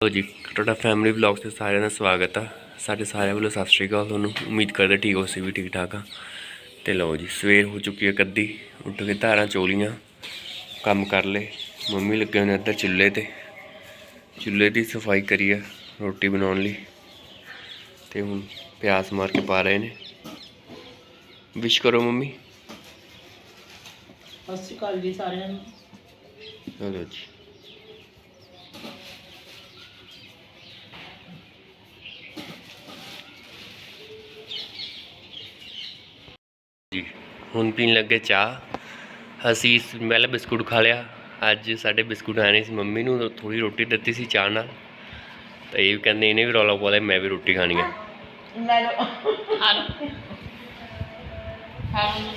ਲੋ ਜੀ ਤੁਹਾਡਾ family vlogs ਤੇ ਸਾਰਿਆਂ ਦਾ ਸਵਾਗਤ ਆ। ਸਾਡੇ ਸਾਰਿਆਂ ਵੱਲੋਂ ਸਤਿ ਸ਼੍ਰੀ ਅਕਾਲ। ਤੁਹਾਨੂੰ ਉਮੀਦ ਕਰਦੇ ਠੀਕ ਹੋ ਸੀ ਵੀ ਠੀਕ ਠਾਕ ਆ। ਤੇ ਲਓ ਜੀ ਸਵੇਰ ਹੋ ਚੁੱਕੀ ਹੈ ਕੱਦੀ। ਉੱਠ ਕੇ ਧਾਰਾਂ ਚੋਲੀਆਂ ਕੰਮ ਕਰ ਲਏ। ਮੰਮੀ ਲੱਗੇ ਹੋਏ ਨੇ ਇੱਧਰ ਚੁੱਲ੍ਹੇ ਤੇ। ਚੁੱਲ੍ਹੇ ਦੀ ਸਫ਼ਾਈ ਕਰੀ ਆ ਰੋਟੀ ਬਣਾਉਣ ਲਈ। ਤੇ ਹੁਣ ਪਿਆਸ ਮਾਰ ਕੇ ਪਾ ਰਹੇ ਨੇ। ਵਿਸ਼ ਕਰੋ ਮੰਮੀ। ਸਤਿ ਸ਼੍ਰੀ ਅਕਾਲ ਜੀ ਸਾਰਿਆਂ ਨੂੰ। ਚਲੋ ਜੀ ਜੀ ਹੁਣ ਪੀਣ ਲੱਗੇ ਚਾਹ। ਅਸੀਂ ਪਹਿਲਾਂ ਬਿਸਕੁਟ ਖਾ ਲਿਆ। ਅੱਜ ਸਾਡੇ ਬਿਸਕੁਟ ਆਏ ਸੀ। ਮੰਮੀ ਨੂੰ ਥੋੜੀ ਰੋਟੀ ਦਿੱਤੀ ਸੀ ਚਾਹ ਨਾਲ। ਤਾਂ ਇਹ ਵੀ ਕਹਿੰਦੇ ਇਹਨੇ ਵੀ ਰੌਲਾ ਪਾ ਲਿਆ, ਮੈਂ ਵੀ ਰੋਟੀ ਖਾਣੀ ਆ। ਲੈ ਲਓ ਹਾਲੋ ਹਾਲੋ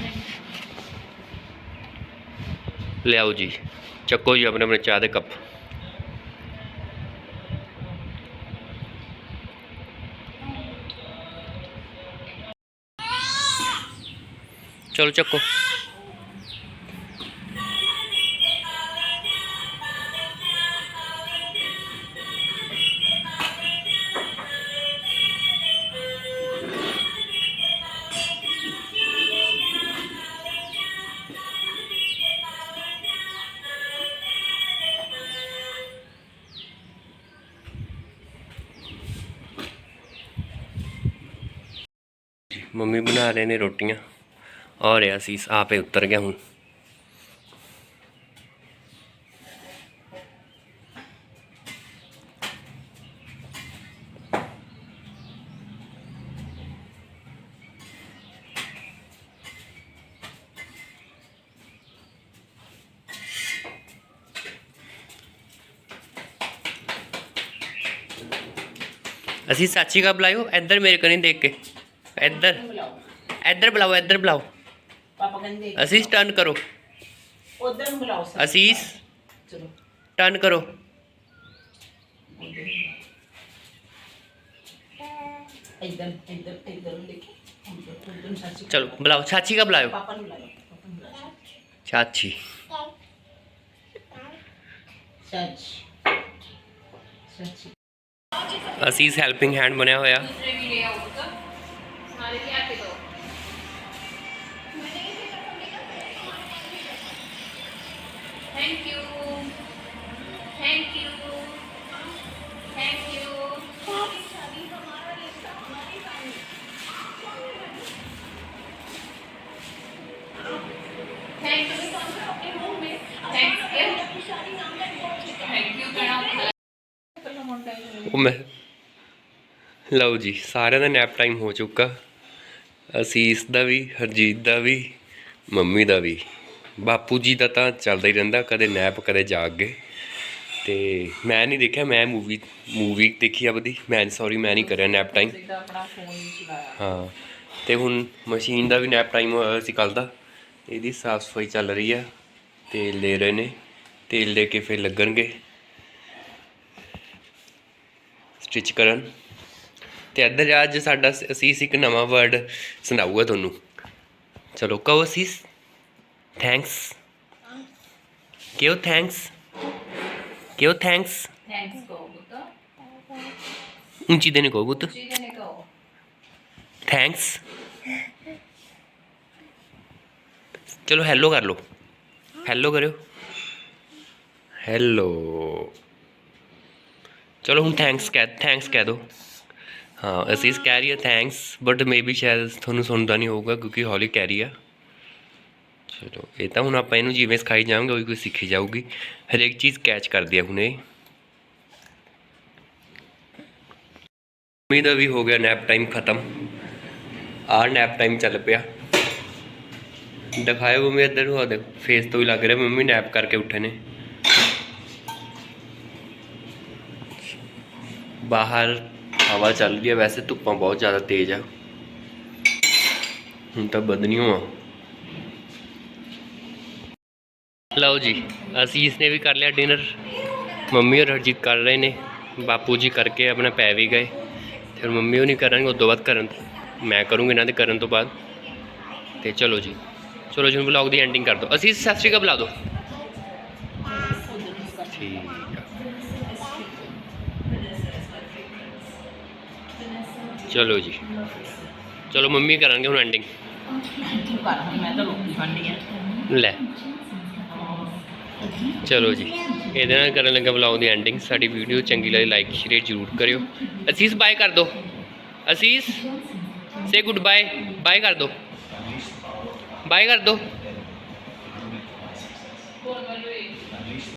ਲਿਆਓ ਜੀ। ਚੱਕੋ ਜੀ ਆਪਣੇ ਆਪਣੇ ਚਾਹ ਦੇ ਕੱਪ। ਚਲੋ ਚੱਕੋ। ਮੰਮੀ ਬਣਾ ਰਹੇ ਨੇ ਰੋਟੀਆਂ। ਔਰ ਅਸੀਂ ਆਪੇ ਉਤਰ ਗਿਆ ਹੁਣ ਅਸੀਂ ਸਾਚੀ ਕਾ ਬੁਲਾਇਓ ਇੱਧਰ ਮੇਰੇ ਕਨੀ ਦੇਖ ਕੇ ਇੱਧਰ ਇੱਧਰ ਬੁਲਾਓ ਇੱਧਰ ਬੁਲਾਓ ਪਾਪਾ ਕਹਿੰਦੇ ਅਸੀਸ ਟਰਨ ਕਰੋ। ਉਧਰ ਨੂੰ ਬੁਲਾਓ ਸਰ ਅਸੀਸ ਚਲੋ। ਟਰਨ ਕਰੋ। ਇੱਧਰ ਇੱਧਰ ਇੱਧਰ ਨੂੰ ਦੇਖੋ। ਉੱਧਰ ਉੱਧਰ ਨੂੰ ਸਤਿ ਸ਼੍ਰੀ ਅਕਾਲ। ਚਲੋ ਬੁਲਾਓ। ਚਾਚੀ ਕਾ ਬੁਲਾਇਓ। ਪਾਪਾ ਨੂੰ ਬੁਲਾਓ ਪਾਪਾ ਨੂੰ ਬੁਲਾਓ। ਚਾਚੀ ਸੱਚ। ਸੱਚ। ਅਸੀਸ ਹੈਲਪਿੰਗ ਹੈਂਡ ਬਣਿਆ ਹੋਇਆ। ਦੂਸਰੇ ਵੀ ਲੈ ਆਓ ਤਾਂ ਸਾਰੇ ਲਿਆ ਕੇ ਦੋ thank you thank you thank you ਉਹ ਮੈਂ ਲਓ ਜੀ, ਸਾਰਿਆਂ ਦਾ ਨੈਪ ਟਾਈਮ ਹੋ ਚੁੱਕਾ। ਅਸੀਸ ਦਾ ਵੀ, ਹਰਜੀਤ ਦਾ ਵੀ, ਮੰਮੀ ਦਾ ਵੀ। ਬਾਪੂ ਜੀ ਦਾ ਤਾਂ ਚੱਲਦਾ ਹੀ ਰਹਿੰਦਾ ਕਦੇ ਨੈਪ ਕਦੇ ਜਾਗ ਗਏ ਤੇ ਮੈਂ ਨਹੀਂ ਦੇਖਿਆ ਮੈਂ ਮੂਵੀ ਮੂਵੀ ਦੇਖੀ ਆਪਦੀ ਮੈਂ ਸੌਰੀ ਮੈਂ ਨਹੀਂ ਕਰਿਆ ਨੈਪ ਟਾਈਮ ਸਿੱਧਾ ਆਪਣਾ ਫੋਨ ਨਹੀਂ ਚਲਾਇਆ। ਹਾਂ। ਤੇ ਹੁਣ ਮਸ਼ੀਨ ਦਾ ਵੀ ਨੈਪ ਟਾਈਮ ਹੋਇਆ ਸੀ ਕੱਲ ਦਾ। ਇਹਦੀ ਸਾਫ਼ ਸਫ਼ਾਈ ਚੱਲ ਰਹੀ ਆ। ਤੇਲ ਲੈ ਰਹੇ ਨੇ। ਤੇਲ ਲੈ ਕੇ ਫਿਰ ਲੱਗਣਗੇ। ਸਟਿਚ ਕਰਨ। ਤੇ ਇੱਧਰ ਅੱਜ ਸਾਡਾ ਅਸੀਸ ਇੱਕ ਨਵਾਂ ਵਰਡ ਸੁਣਾਊਗਾ ਤੁਹਾਨੂੰ। ਚਲੋ ਕਹੋ ਅਸੀਸ। ਥੈਂਕਸ ਕਿਉਂ ਥੈਂਕਸ ਕਿਉਂ ਥੈਂਕਸ ਥੈਂਕਸ ਕਹੋ ਬੁੱਤਾ ਉੱਚੀ ਦੇਣੇ ਕਹੋ ਪੁੱਤ ਜੀ ਨੇ ਕਹੋ ਥੈਂਕਸ ਚਲੋ ਹੈਲੋ ਕਰ ਲਓ ਹੈਲੋ ਕਰਿਓ ਹੈਲੋ ਚਲੋ ਹੁਣ ਥੈਂਕਸ ਕਹਿ ਥੈਂਕਸ ਕਹਿ ਦਿਓ ਹਾਂ ਅਸੀਂ ਕਹਿ ਰਹੀ ਹੈ ਥੈਂਕਸ ਬਟ ਮੇਬੀ ਸ਼ਾਇਦ ਤੁਹਾਨੂੰ ਸੁਣਦਾ ਨਹੀਂ ਹੋਊਗਾ ਕਿਉਂਕਿ ਹੌਲੀ ਕਹਿ ਰਹੀ ਆ ਚਲੋ ਇਹ ਤਾਂ ਹੁਣ ਆਪਾਂ ਇਹਨੂੰ ਜਿਵੇਂ ਸਿਖਾਈ ਜਾਵਾਂਗੇ, ਉਹੀ ਕੋਈ ਸਿੱਖੀ ਜਾਊਗੀ। ਹਰੇਕ ਚੀਜ਼ ਕੈਚ ਕਰਦੀ ਆ ਹੁਣ ਇਹ। ਮੰਮੀ ਦਾ ਵੀ ਹੋ ਗਿਆ ਨੈਪ ਟਾਈਮ ਖਤਮ। ਆ ਨੈਪ ਟਾਈਮ ਚੱਲ ਪਿਆ। ਦਿਖਾਇਓ ਮੰਮੀ ਇੱਧਰ ਨੂੰ ਉਹਦੇ ਫੇਸ ਤੋਂ ਹੀ ਲੱਗ ਰਿਹਾ ਮੰਮੀ ਨੈਪ ਕਰਕੇ ਉੱਠੇ ਨੇ। ਬਾਹਰ ਹਵਾ ਚੱਲ ਰਹੀ ਹੈ ਵੈਸੇ ਧੁੱਪਾਂ ਬਹੁਤ ਜ਼ਿਆਦਾ ਤੇਜ਼ ਆ। ਹੁਣ ਤਾਂ ਬਦਨੀਓ ਆ। ਲਓ ਜੀ ਅਸੀਂ ਇਸਨੇ ਵੀ ਕਰ ਲਿਆ ਡਿਨਰ ਮੰਮੀ ਔਰ ਹਰਜੀਤ ਕਰ ਰਹੇ ਨੇ। ਬਾਪੂ ਜੀ ਕਰਕੇ ਆਪਣਾ ਪੈ ਵੀ ਗਏ। ਫਿਰ ਮੰਮੀ ਉਹ ਨਹੀਂ ਕਰਾਂਗੇ ਉਸ ਤੋਂ ਬਾਅਦ ਕਰਨ ਮੈਂ ਕਰੂੰਗਾ ਇਹਨਾਂ ਦੇ ਕਰਨ ਤੋਂ ਬਾਅਦ। ਤੇ ਚਲੋ ਜੀ। ਚਲੋ ਜੀ ਵਲੌਗ ਦੀ ਐਂਡਿੰਗ ਕਰ ਦਿਓ। ਅਸੀਂ ਸਤਿ ਸ਼੍ਰੀ ਅਕਾਲ ਬੁਲਾ ਦਿਓ। ਠੀਕ ਚਲੋ ਜੀ। ਚਲੋ ਮੰਮੀ ਕਰਾਂਗੇ ਹੁਣ ਐਂਡਿੰਗ ਲੈ। ਚਲੋ ਜੀ, ਇਹਦੇ ਨਾਲ ਕਰਨ ਲੱਗਾ ਵਲੌਗ ਦੀ ਐਂਡਿੰਗ ਸਾਡੀ ਵੀਡੀਓ ਚੰਗੀ ਲੱਗੀ ਲਾਈਕ ਸ਼ੇਅਰ ਜ਼ਰੂਰ ਕਰਿਓ। ਅਸੀਸ ਬਾਏ ਕਰ ਦਿਓ ਅਸੀਸ ਸੇ ਗੁੱਡ ਬਾਏ ਬਾਏ ਕਰ ਦਿਓ ਬਾਏ ਕਰ ਦਿਓ